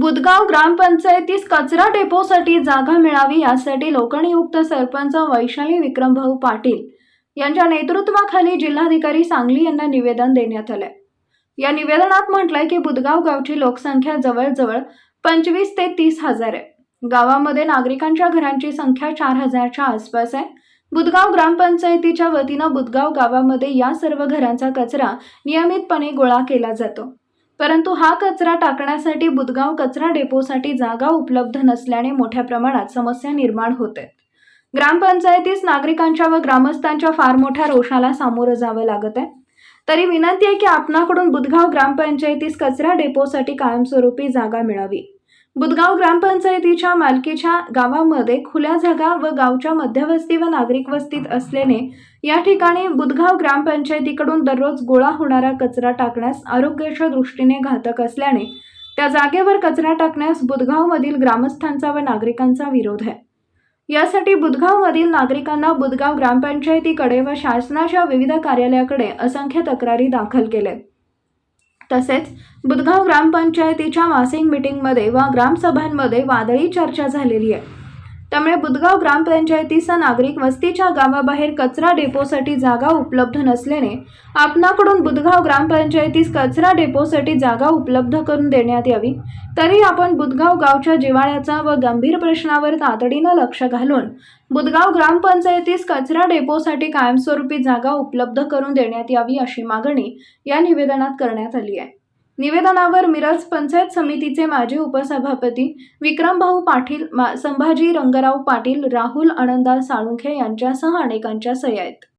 बुदगाव ग्रामपंचायतीस कचरा डेपोसाठी जागा मिळावी यासाठी लोकनियुक्त सरपंच वैशाली विक्रमभाऊ पाटील यांच्या नेतृत्वाखाली जिल्हाधिकारी सांगली यांना निवेदन देण्यात आलंय. या निवेदनात म्हटलंय की बुदगाव गावची लोकसंख्या जवळजवळ पंचवीस ते तीस हजार आहे. गावामध्ये नागरिकांच्या घरांची संख्या चार हजारच्या आसपास आहे. बुदगाव ग्रामपंचायतीच्या वतीनं बुदगाव गावामध्ये या सर्व घरांचा कचरा नियमितपणे गोळा केला जातो. परंतु हा कचरा टाकण्यासाठी बुदगाव कचरा डेपोसाठी जागा उपलब्ध नसल्याने मोठ्या प्रमाणात समस्या निर्माण होते. ग्रामपंचायतीस नागरिकांच्या व ग्रामस्थांच्या फार मोठ्या रोषाला सामोरं जावं लागत आहे. तरी विनंती आहे की आपणाकडून बुदगाव ग्रामपंचायतीस कचरा डेपोसाठी कायमस्वरूपी जागा मिळावी. बुदगाव ग्रामपंचायतीच्या मालकीच्या गावामध्ये खुल्या जागा व गावच्या मध्यवस्ती व नागरिक वस्तीत असल्याने या ठिकाणी बुदगाव ग्रामपंचायतीकडून दररोज गोळा होणारा कचरा टाकण्यास आरोग्याच्या दृष्टीने घातक असल्याने त्या जागेवर कचरा टाकण्यास बुदगावमधील ग्रामस्थांचा व नागरिकांचा विरोध आहे. यासाठी बुदगावमधील नागरिकांना बुदगाव ग्रामपंचायतीकडे व शासनाच्या विविध कार्यालयाकडे असंख्य तक्रारी दाखल केल्या तसेच बुधगाव ग्रामपंचायतीच्या मासिक मिटिंगमध्ये वा ग्रामसभांमध्ये वादळी चर्चा झालेली आहे. त्यामुळे बुदगाव ग्रामपंचायतीचा नागरिक वस्तीच्या गावाबाहेर कचरा डेपोसाठी जागा उपलब्ध नसल्याने आपणाकडून बुदगाव ग्रामपंचायतीस कचरा डेपोसाठी जागा उपलब्ध करून देण्यात यावी. तरी आपण बुदगाव गावच्या जिवाळ्याचा व गंभीर प्रश्नावर तातडीनं लक्ष घालून बुदगाव ग्रामपंचायतीस कचरा डेपोसाठी कायमस्वरूपी जागा उपलब्ध करून देण्यात यावी अशी मागणी या निवेदनात करण्यात आली आहे. निवेदनावर मिरज पंचायत समितीचे माजी उपसभापती विक्रमभाऊ पाटील मा- संभाजी रंगराव पाटील राहुल आनंदा साळुंखे यांच्यासह अनेकांच्या सह्या आहेत.